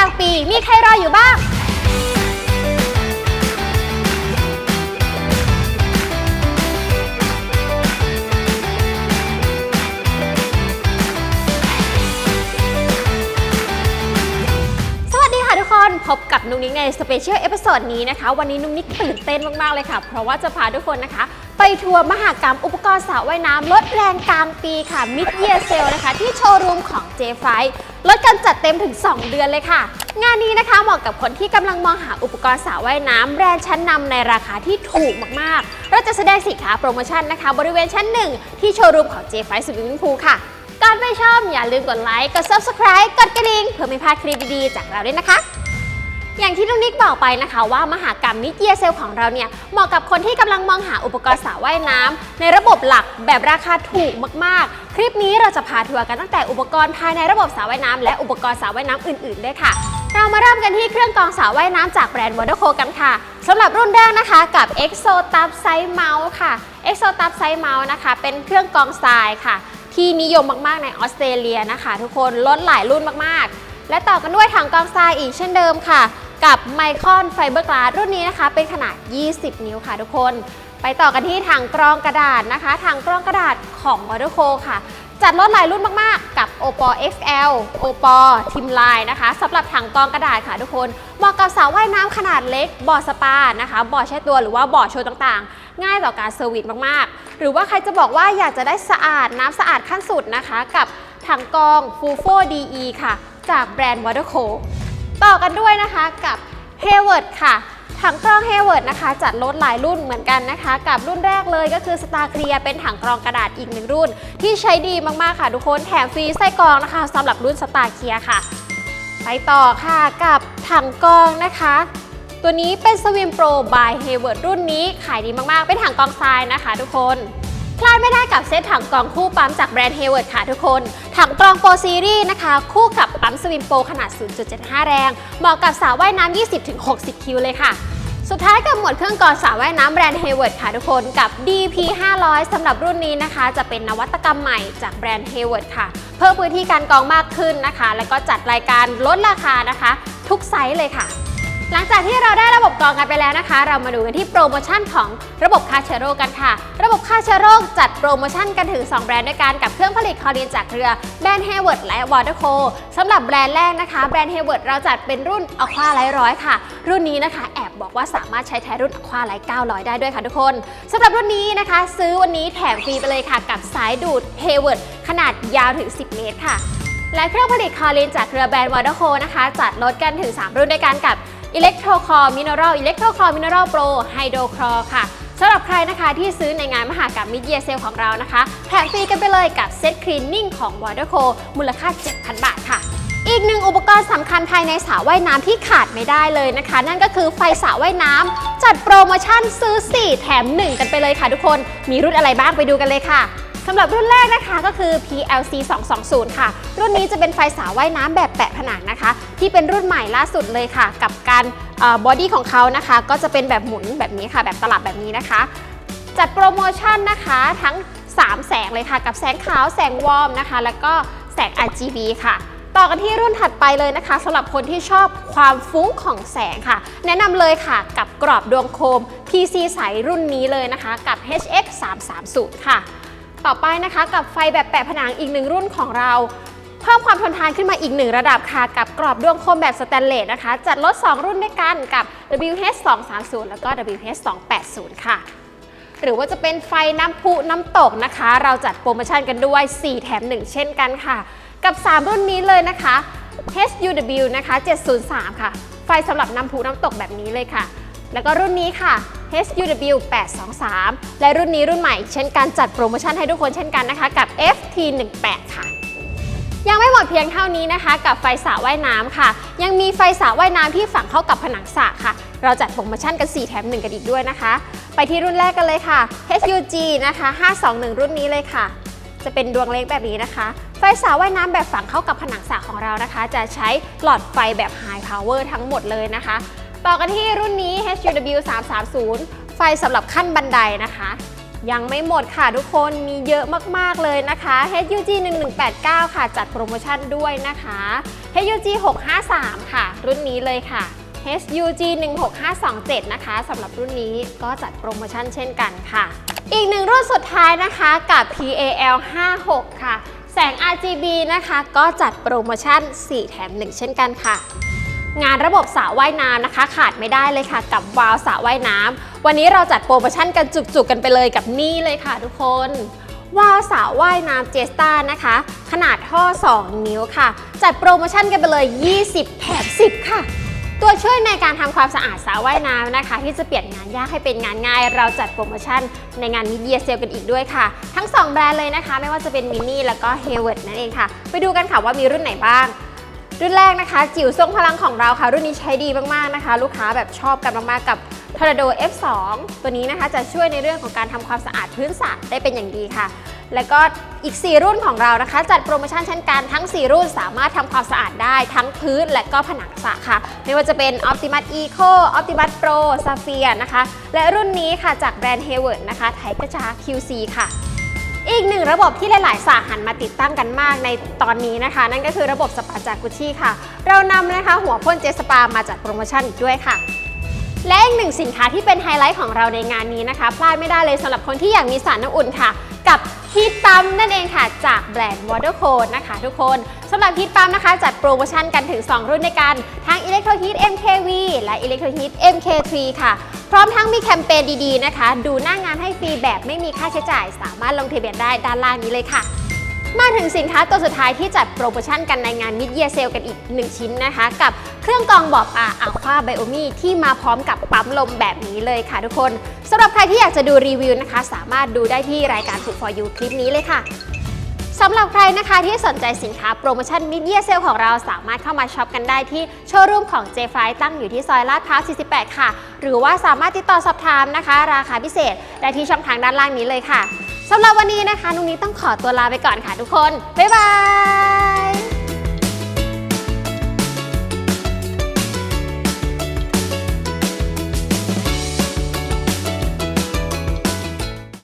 ลางปี มีใครรออยู่บ้างสวัสดีค่ะทุกคนพบกับนุ้งนิกในสเปเชียลเอพิโซดนี้นะคะ วันนี้นุ้งนิกตื่นเต้นมาก ๆ เลยค่ะ เพราะว่าจะพาทุกคนนะคะ ไปทัวร์มหากรรมอุปกรณ์สระว่ายน้ำลดแรงกลางปีค่ะมิดเยียเซลนะคะ ที่โชว์รูมของ j f i ลดการจัดเต็มถึง 2 เดือนเลยค่ะ งานนี้นะคะเหมาะกับคนที่กำลังมองหาอุปกรณ์สระว่ายน้ำแบรนด์ชั้นนำในราคาที่ถูกมากๆ เราจะแสดงสินค้าโปรโมชั่นนะคะ บริเวณชั้นหนึ่งที่โชว์รูมของ J5 Swimming Pool ค่ะก่อนไปชมอย่าลืมกดไลค์ กด subscribe กดกระดิ่งเพื่อไม่พลาดคลิปดีๆจากเราด้วยนะคะ อย่างที่ลุงนิกบอกไปนะคะว่ามหากรรมมิดเยียเซลของเราเนี่ยเหมาะกับคนที่กำลังมองหาอุปกรณ์สระว่ายน้ำในระบบหลักแบบราคาถูกมากๆ คลิปนี้เราจะพาทัวร์กันตั้งแต่อุปกรณ์ภายในระบบสระว่ายน้ำและอุปกรณ์สระว่ายน้ำอื่นๆด้วยค่ะ เรามาเริ่มกันที่เครื่องกรองสระว่ายน้ำจากแบรนด์วอเตอร์โคกันค่ะสำหรับรุ่นแรกนะคะกับ EXO t u b Size Mouse ค่ะ EXO t u b Size Mouse นะคะเป็นเครื่องกรองทรายค่ะ ที่นิยมมากๆในออสเตรเลียนะคะ ทุกคนลดหลายรุ่นมากๆ และต่อกันด้วยถังกรองทรายอีกเช่นเดิมค่ะ กับไมคอนไฟเบอร์กลาสรุ่นนี้นะคะ เป็นขนาด 20 นิ้วค่ะทุกคน ไปต่อกันที่ถังกรองกระดาษนะคะถังกรองกระดาษของ w a t e r c o ค่ะ จัดลดหลายรุ่นมากๆ กับ OPPO XL OPPO Team Line นะคะสำหรับถังกรองกระดาษค่ะทุกคนเหมาะกับสาวว่ายน้ำขนาดเล็กบ่อสปานะคะบ่อแช่ตัวหรือว่าบ่อโชว์ต่างๆ ง่ายต่อการเซอร์วิสมากๆ หรือว่าใครจะบอกว่าอยากจะได้สะอาดน้ำสะอาดขั้นสุดนะคะ กับถังกรอง f u f o DE ค่ะ จากแบรนด์ w a t e r c o ต่อกันด้วยนะคะกับ h a y w a r d ค่ะถังกรอง h a y w a r d นะคะ จัดลดหลายรุ่นเหมือนกันนะคะ กับรุ่นแรกเลยก็คือ Star Clear เป็นถังกรองกระดาษอีกหนึ่งรุ่น ที่ใช้ดีมากๆค่ะทุกคนแถมฟรีไส้กรองนะคะสำหรับรุ่น Star Clear ค่ะ ไปต่อค่ะกับถังกรองนะคะตัวนี้เป็น Swim Pro by Hayward รุ่นนี้ขายดีมาก ๆ เป็นถังกรองทรายนะคะทุกคน พลาดไม่ได้กับเซตถังกรองคู่ปั๊มจากแบรนด์ Hayward ค่ะทุกคน ถังกรองโปรซีรีส์นะคะ คู่กับปั๊มสวิมโปรขนาด 0.75 แรง เหมาะกับสาวว่ายน้ำ 20-60 คิวเลยค่ะสุดท้ายกับหมวดเครื่องกรองสาวว่ายน้ำแบรนด์ Hayward ค่ะทุกคนกับ DP 500สำหรับรุ่นนี้นะคะ จะเป็นนวัตกรรมใหม่จากแบรนด์ Hayward ค่ะ เพิ่มพื้นที่การกรองมากขึ้นนะคะ แล้วก็จัดรายการลดราคานะคะ ทุกไซส์เลยค่ะ หลังจากที่เราได้ระบบกรองกันไปแล้วนะคะ เรามาดูกันที่โปรโมชั่นของระบบฆ่าเชื้อโรคกันค่ะ ระบบฆ่าเชื้อโรคจัดโปรโมชั่นกันถึง 2 แบรนด์ด้วยกันกับเครื่องผลิตคอรีนจากเรือแบรนด์ Hayward และ Waterco สำหรับแบรนด์แรกนะคะแบรนด์ Hayward เราจัดเป็นรุ่น Aqua Light 100ค่ะ รุ่นนี้นะคะแอบบอกว่าสามารถใช้แทนรุ่น Aqua Light 900ได้ด้วยค่ะทุกคนสำหรับรุ่นนี้นะคะ ซื้อวันนี้แถมฟรีไปเลยค่ะ กับสายดูด Hayward ขนาดยาวถึง 10 เมตรค่ะและเครื่องผลิตคอรีนจากเครือแบรนด์วอเตอร์โคนะคะ จัดลดกันถึง 3 รุ่นด้วยกันกับ Electro Core Mineral Electro Core Mineral Pro Hydro Core ค่ะสำหรับใครนะคะที่ซื้อในงานมหากรรมมิเยียเซลของเรานะคะแถมฟรีกันไปเลยกับเซตคลีนนิ่งของ w a t e r c o มูลค่า 7,000 บาทค่ะอีกหนึ่งอุปกรณ์สำคัญภายในสระว่ายน้ำที่ขาดไม่ได้เลยนะคะ นั่นก็คือไฟสระว่ายน้ำจัดโปรโมชั่นซื้อ 4 แถม 1 กันไปเลยค่ะทุกคน มีรุ่นอะไรบ้างไปดูกันเลยค่ะ สำหรับรุ่นแรกนะคะก็คือ PLC 220 ค่ะ รุ่นนี้จะเป็นไฟสาว่ายน้ำแบบแปะผนังนะคะ ที่เป็นรุ่นใหม่ล่าสุดเลยค่ะ กับการบอดี้ของเขานะคะ ก็จะเป็นแบบหมุนแบบนี้ค่ะ แบบตลับแบบนี้นะคะ จัดโปรโมชั่นนะคะทั้ง 3 แสงเลยค่ะ กับแสงขาวแสงวอร์มนะคะ แล้วก็แสง RGB ค่ะต่อกันที่รุ่นถัดไปเลยนะคะสำหรับคนที่ชอบความฟุ้งของแสงค่ะ แนะนำเลยค่ะกับกรอบดวงโคม PC ใสรุ่นนี้เลยนะคะ กับ HX 330ค่ะ ต่อไปนะคะกับไฟแบบแปะผนังอีกหนึ่งรุ่นของเราเพิ่มความทนทานขึ้นมาอีกหนึ่งระดับค่ะ กับกรอบดวงโคมแบบสแตนเลสนะคะ จัดลด2รุ่นด้วยกันกับ WH 230แล้วก็ WH 280ค่ะ หรือว่าจะเป็นไฟน้ำพุน้ำตกนะคะ เราจัดโปรโมชั่นกันด้วย 4 แถม 1 เช่นกันค่ะ กับ 3 รุ่นนี้เลยนะคะ HUW นะคะ 703 ค่ะ ไฟสำหรับน้ำพุน้ำตกแบบนี้เลยค่ะ แล้วก็รุ่นนี้ค่ะ HUW 823และรุ่นนี้รุ่นใหม่ เช่นการจัดโปรโมชั่นให้ทุกคนเช่นกันนะคะ กับ FT18 ค่ะ ยังไม่หมดเพียงเท่านี้นะคะ กับไฟสระว่ายน้ำค่ะ ยังมีไฟสระว่ายน้ำที่ฝังเข้ากับผนังสระค่ะ เราจัดโปรโมชั่นกัน 4 แถม 1 กันอีกด้วยนะคะ ไปที่รุ่นแรกกันเลยค่ะ HUG นะคะ 521 รุ่นนี้เลยค่ะจะเป็นดวงเล็กแบบนี้นะคะ ไฟสระว่ายน้ำแบบฝังเข้ากับผนังสระของเรานะคะ จะใช้หลอดไฟแบบ High Power ทั้งหมดเลยนะคะ ต่อกันที่รุ่นนี้ HUW 330 ไฟสำหรับขั้นบันไดนะคะ ยังไม่หมดค่ะทุกคนมีเยอะมาก ๆ เลยนะคะ HUG 1189 ค่ะ จัดโปรโมชั่นด้วยนะคะ HUG 653 ค่ะ รุ่นนี้เลยค่ะ HUG 16527 นะคะสำหรับรุ่นนี้ก็จัดโปรโมชั่นเช่นกันค่ะ อีกหนึ่งรุ่นสุดท้ายนะคะกับ PAL 56 ค่ะ แสง RGB นะคะ ก็จัดโปรโมชั่น 4 แถม 1 เช่นกันค่ะ งานระบบสระว่ายน้ำนะคะ ขาดไม่ได้เลยค่ะ กับวาล์วสระว่ายน้ำวันนี้เราจัดโปรโมชั่นกันจุกๆกันไปเลยกับนี่เลยค่ะทุกคนวาล์วสระว่ายน้ำเจสตานะคะ ขนาดท่อ 2 นิ้วค่ะ จัดโปรโมชั่นกันไปเลย 20แถม10 ค่ะ ตัวช่วยในการทำความสะอาดสระว่ายน้ำนะคะ ที่จะเปลี่ยนงานยากให้เป็นงานง่าย เราจัดโปรโมชั่นในงานมิเดียเซลกันอีกด้วยค่ะ ทั้ง 2 แบรนด์เลยนะคะ ไม่ว่าจะเป็นมินนี่แล้วก็เฮเวิร์ดนั่นเองค่ะ ไปดูกันค่ะว่ามีรุ่นไหนบ้าง รุ่นแรกนะคะจิ๋วทรงพลังของเราค่ะ รุ่นนี้ใช้ดีมากๆนะคะ ลูกค้าแบบชอบกันมากๆกับ Tornado F2 ตัวนี้นะคะจะช่วยในเรื่องของการทำความสะอาดพื้นสระได้เป็นอย่างดีค่ะ แล้วก็อีก 4 รุ่นของเรานะคะ จัดโปรโมชั่นเช่นกันทั้ง 4 รุ่นสามารถทำความสะอาดได้ทั้งพื้นและก็ผนังสระค่ะ ไม่ว่าจะเป็น Optimus Eco Optimus Pro Sapphire นะคะ และรุ่นนี้ค่ะจากแบรนด์ Hayward นะคะไทกระจา QC ค่ะ อีกหนึ่งระบบที่หลาย ๆ สาหันมาติดตั้งกันมากในตอนนี้นะคะ นั่นก็คือระบบสปาจากกุชชี่ค่ะ เรานำนะคะหัวพ่นเจสปามาจัดโปรโมชั่นอีกด้วยค่ะ และอีกหนึ่งสินค้าที่เป็นไฮไลท์ของเราในงานนี้นะคะ พลาดไม่ได้เลยสำหรับคนที่อยากมีสารน้ำอุ่นค่ะ กับ ฮีทปั๊มนั่นเองค่ะ จากแบรนด์ Water Code นะคะทุกคนสำหรับฮีทปั๊มนะคะ จัดโปรโมชั่นกันถึง 2 รุ่นในการทั้ง Electro Heat MKV และ Electro Heat MK3 ค่ะ พร้อมทั้งมีแคมเปญดีๆนะคะ ดูหน้างานให้ฟรีแบบไม่มีค่าใช้จ่าย สามารถลงทะเบียนได้ด้านล่างนี้เลยค่ะ มาถึงสินค้าตัวสุดท้ายที่จัดโปรโมชั่นกันในงานมิดเยียเซลกันอีก 1 ชิ้นนะคะ กับเครื่องกรองบ่อปลาอัลฟาไบโอมีที่มาพร้อมกับปั๊มลมแบบนี้เลยค่ะทุกคนสำหรับใครที่อยากจะดูรีวิวนะคะ สามารถดูได้ที่รายการถูก for you คลิปนี้เลยค่ะสำหรับใครนะคะที่สนใจสินค้าโปรโมชั่นมิดเยียเซลของเราสามารถเข้ามาช็อปกันได้ที่โชว์รูมของ j f l y ตั้งอยู่ที่ซอยลาดพร้าว 48 ค่ะ หรือว่าสามารถติดต่อสอบถามนะคะ ราคาพิเศษได้ที่ช่องทางด้านล่างนี้เลยค่ะ สำหรับวันนี้นะคะนุ้งนี้ต้องขอตัวลาไปก่อนค่ะทุกคน บ๊ายบาย